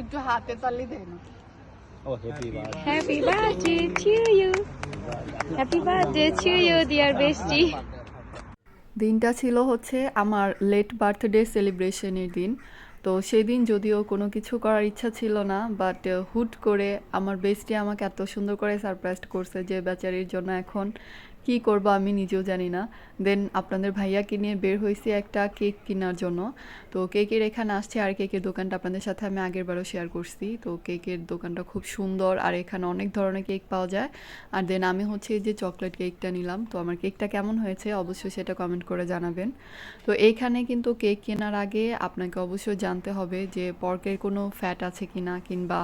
একটু হাতে তালি দেয় না ও happy birthday Happy birthday to you. Happy birthday to you, dear bestie. দিনটা ছিল হচ্ছে আমার লেট বার্থডে সেলিব্রেশনের দিন তো সেদিন যদিও কোনো কিছু করার ইচ্ছা ছিল না বাট হুট করে আমার বেস্টি আমাকে এত সুন্দর করে সারপ্রাইজ করছে যে বেচারির জন্য এখন কি করব আমি নিজেও জানি না। দেন আপনাদের ভাইয়াকে নিয়ে বের হয়েছি একটা কেক কেনার জন্য। তো কেকের এখানে আসছে আর কেকের দোকানটা আপনাদের সাথে আমি আগের বারও শেয়ার করছি। তো কেকের দোকানটা খুব সুন্দর আর এখানে অনেক ধরনের কেক পাওয়া যায়। আর দেন আমি হচ্ছে যে চকলেট কেকটা নিলাম। তো আমার কেকটা কেমন হয়েছে অবশ্যই সেটা কমেন্ট করে জানাবেন। তো এইখানে কিন্তু কেক কেনার আগে আপনাকে অবশ্যই জানতে হবে যে পর্কের কোনো ফ্যাট আছে কি না কিংবা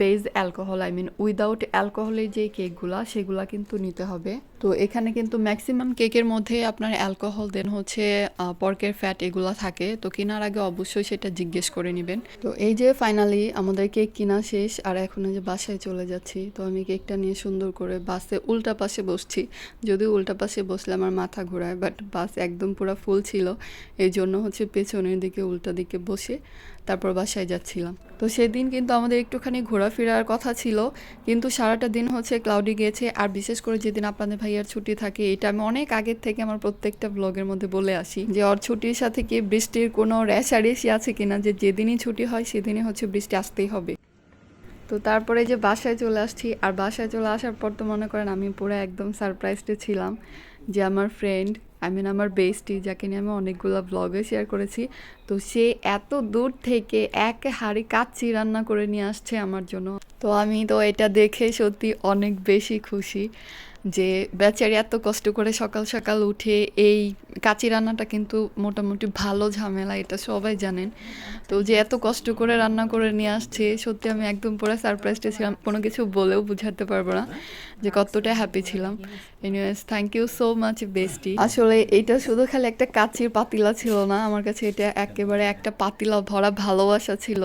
base alcohol I mean without অ্যালকোহলের যে কেকগুলা, সেগুলা কিন্তু নিতে হবে। তো এখানে কিন্তু ম্যাক্সিমাম কেকের মধ্যে আপনার অ্যালকোহল দেন হচ্ছে পর্কের ফ্যাট এগুলা থাকে। তো কেনার আগে অবশ্যই সেটা জিজ্ঞেস করে নেবেন। তো এই যে ফাইনালি আমাদের কেক কেনা শেষ, আর এখন যে বাসায় চলে যাচ্ছি, তো আমি কেকটা নিয়ে সুন্দর করে বাসে উল্টা পাশে বসছি। যদিও উল্টা পাশে বসলে আমার মাথা ঘোরায় বাট বাস একদম পুরো ফুল ছিল। এই জন্য হচ্ছে পেছনের দিকে উল্টা দিকে বসে। তারপর বাসায় যাচ্ছিলাম। তো সেদিন কিন্তু আমাদের একটুখানি ঘোরাফেরার কথা ছিল, কিন্তু সারাটা দিন হচ্ছে ক্লাউডি গিয়েছে আর বিশেষ করে যেদিন আপনাদের ভাইয়ার ছুটি থাকে, এটা আমি অনেক আগের থেকে আমার প্রত্যেকটা ব্লগের মধ্যে বলে আসি যে, ওর ছুটির সাথে কি বৃষ্টির কোনো রেশারেশি আছে কিনা? যে যেদিনই ছুটি হয়, সেদিনই হচ্ছে বৃষ্টি আসতেই হবে। তো তারপরে যে বাসায় চলে আসছি, আর বাসায় চলে আসার পর তো মনে করেন আমি পুরো একদম সারপ্রাইজডে ছিলাম যে আমার ফ্রেন্ড আই মিন আমার বেস্টি যাকে নিয়ে আমি অনেকগুলো ব্লগে শেয়ার করেছি, তো সে এত দূর থেকে এক হাড়ি কাচ্চি রান্না করে নিয়ে আসছে আমার জন্য। তো আমি তো এটা দেখে সত্যি অনেক বেশি খুশি। যে বেচারি এত কষ্ট করে সকাল সকাল উঠে এই কাচি রান্নাটা কিন্তু মোটামুটি ভালো ঝামেলা, এটা সবাই জানেন। তো যে এত কষ্ট করে রান্না করে নিয়ে আসছে, সত্যি আমি একদম পুরো সারপ্রাইজড ছিলাম, কোনো কিছু বলেও বুঝাতে পারব না যে কতটা হ্যাপি ছিলাম। Anyways thank you so much bestie আসলে এটা শুধু খালি একটা কাচির পাতিলা ছিল না, আমার কাছে এটা একেবারে একটা পাতিলা ভরা ভালোবাসা ছিল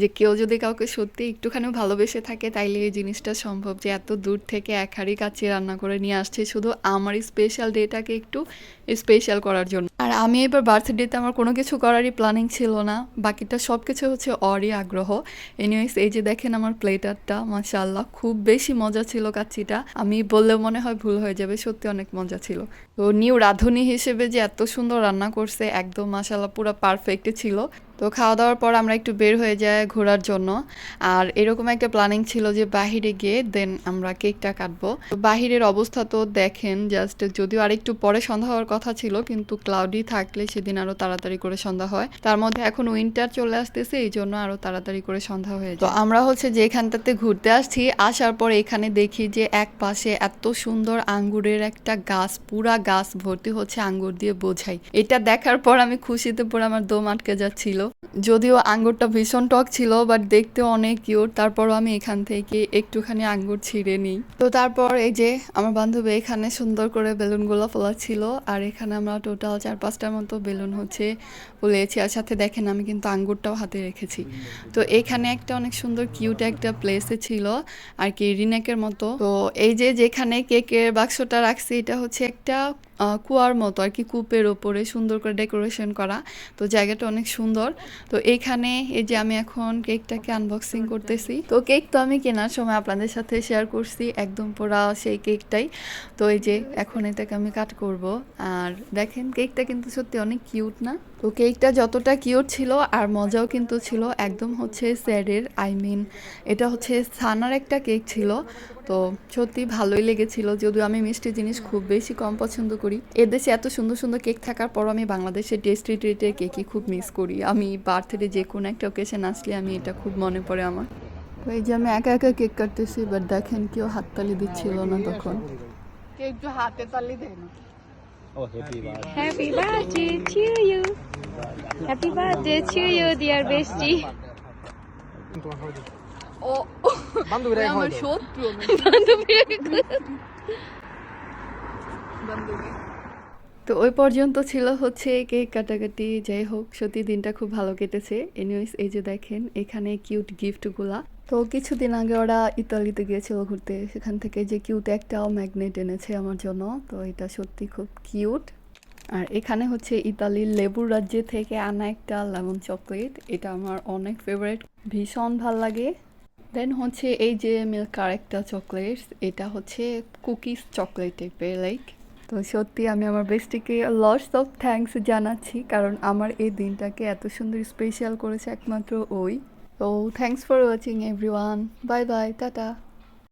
যে কেউ যদি কাউকে সত্যি একটুখানি ভালোবেসে থাকে, তাইলে এই জিনিসটা সম্ভব যে এত দূর থেকে এক হাঁড়ি কাচি রান্না করে নিয়ে আসছে শুধু আমার স্পেশাল ডেটাকে একটু স্পেশাল করার জন্য। আর আমি এবার বার্থডেতে আমার কোনো কিছু করারই প্ল্যানিং ছিল না। বাকিটা সব কিছু হচ্ছে অরই আগ্রহ। এনিওয়েজ এই যে দেখেন আমার প্লেটারটা মাশাআল্লাহ, খুব বেশি মজা ছিল কাচ্চিটা। আমি বললেও মনে হয় ভুল হয়ে যাবে, সত্যি অনেক মজা ছিল। তো নিউ রাঁধুনি হিসেবে যে এত সুন্দর রান্না করছে, একদম মাশাআল্লাহ পুরো পারফেক্ট ছিল। তো খাওয়া দাওয়ার পর আমরা একটু বের হয়ে যাই ঘোরার জন্য। আর এরকম একটা প্ল্যানিং ছিল যে বাহিরে গিয়ে দেন আমরা কেকটা কাটবো। তো বাহিরের অবস্থা তো দেখেন জাস্ট যদিও আরেকটু পরে সন্ধ্যা হওয়ার কথা ছিল, কিন্তু ক্লাউডি থাকলে সেদিন আরও তাড়াতাড়ি করে সন্ধ্যা হয়। তার মধ্যে এখন উইন্টার চলে আসতেছে, এই জন্য আরও তাড়াতাড়ি করে সন্ধ্যা হয়ে তো আমরা হচ্ছে যে এখানটাতে ঘুরতে আসছি, আসার পর এখানে দেখি যে এক পাশে এত সুন্দর আঙ্গুরের একটা গাছ, পুরা গাছ ভর্তি হচ্ছে আঙ্গুর দিয়ে বোঝাই। এটা দেখার পর আমি খুশিতে পুরো আমার দম আটকে যাচ্ছিল। যদিও আঙ্গুরটা ভীষণ টক ছিল বাট দেখতে অনেক কিউট তারপরও আমি এখান থেকে একটুখানি আঙ্গুর ছিঁড়ে নিই। তো তারপর এই যে আমার বান্ধবী এখানে সুন্দর করে বেলুনগুলো ফোলাচ্ছিল, আর এখানে আমরা টোটাল চার পাঁচটার মতো বেলুন হচ্ছে ফুলিয়েছি। আর সাথে দেখেন, আমি কিন্তু আঙ্গুরটাও হাতে রেখেছি। তো এখানে একটা অনেক সুন্দর কিউট একটা প্লেসে ছিল, আর কি রিনেকের মতো। তো এই যে যেখানে কেকের বাক্সটা রাখছি, এটা হচ্ছে একটা কুয়ার মতো আর কি কূপের ওপরে সুন্দর করে ডেকোরেশন করা। তো জায়গাটা অনেক সুন্দর। তো এইখানে এই যে আমি এখন কেকটাকে আনবক্সিং করতেছি। তো কেক তো আমি কেনার সময় আপনাদের সাথে শেয়ার করছি। একদম পুরা সেই কেকটাই। তো এই যে এখন এটাকে আমি কাট করব। আর দেখেন, কেকটা কিন্তু সত্যি অনেক কিউট না? তো কেকটা যতটা কিউট ছিল আর মজাও কিন্তু ছিল, একদম হচ্ছে স্যারের আই মিন এটা হচ্ছে সানার একটা কেক ছিল। তো সত্যি ভালোই লেগেছিল যদিও আমি মিষ্টি জিনিস খুব বেশি কম পছন্দ করি। এদেশে এত সুন্দর সুন্দর কেক থাকার পর আমি বাংলাদেশের টেস্টি ট্রিটের কেকই খুব মিস করি। আমি বার্থডে যে কোনো একটা ওকেশন আসলে আমি এটা খুব মনে পড়ে আমার। তো এই যে আমি একা একা কেক কাটতেছি বাট দেখেন কেউ হাততালি দিচ্ছিল না তখন। একটু হাতে তালি দেয় না। ও happy birthday Happy birthday to you. Happy birthday to you, dear bestie. ও বান্ধবীরা আমার। শত্রু বান্ধবী। তো ওই পর্যন্ত ছিল হচ্ছে কেক কাটাকাটি যাই হোক সত্যি দিনটা খুব ভালো কেটেছে। এনিওয়েজ এই যে দেখেন এখানে কিউট গিফটগুলা তো কিছুদিন আগে ওরা ইতালিতে গিয়েছিল ঘুরতে। সেখান থেকে যে কিউট একটাও ম্যাগনেট এনেছে আমার জন্য। তো এটা সত্যি খুব কিউট আর এখানে হচ্ছে ইতালির লেবুর রাজ্যে থেকে আনা একটা লেমন চকলেট এটা আমার অনেক ফেভারিট ভীষণ ভালো লাগে। দেন হচ্ছে এই যে মিল্কার একটা চকলেট এটা হচ্ছে কুকিজ চকলেট টাইপের লাইক তো সত্যি আমি আমার বেস্টিকে লস অফ থ্যাংকস জানাচ্ছি, কারণ আমার এই দিনটাকে এত সুন্দর স্পেশাল করেছে একমাত্র ওই। তো thanks for watching everyone bye bye tata.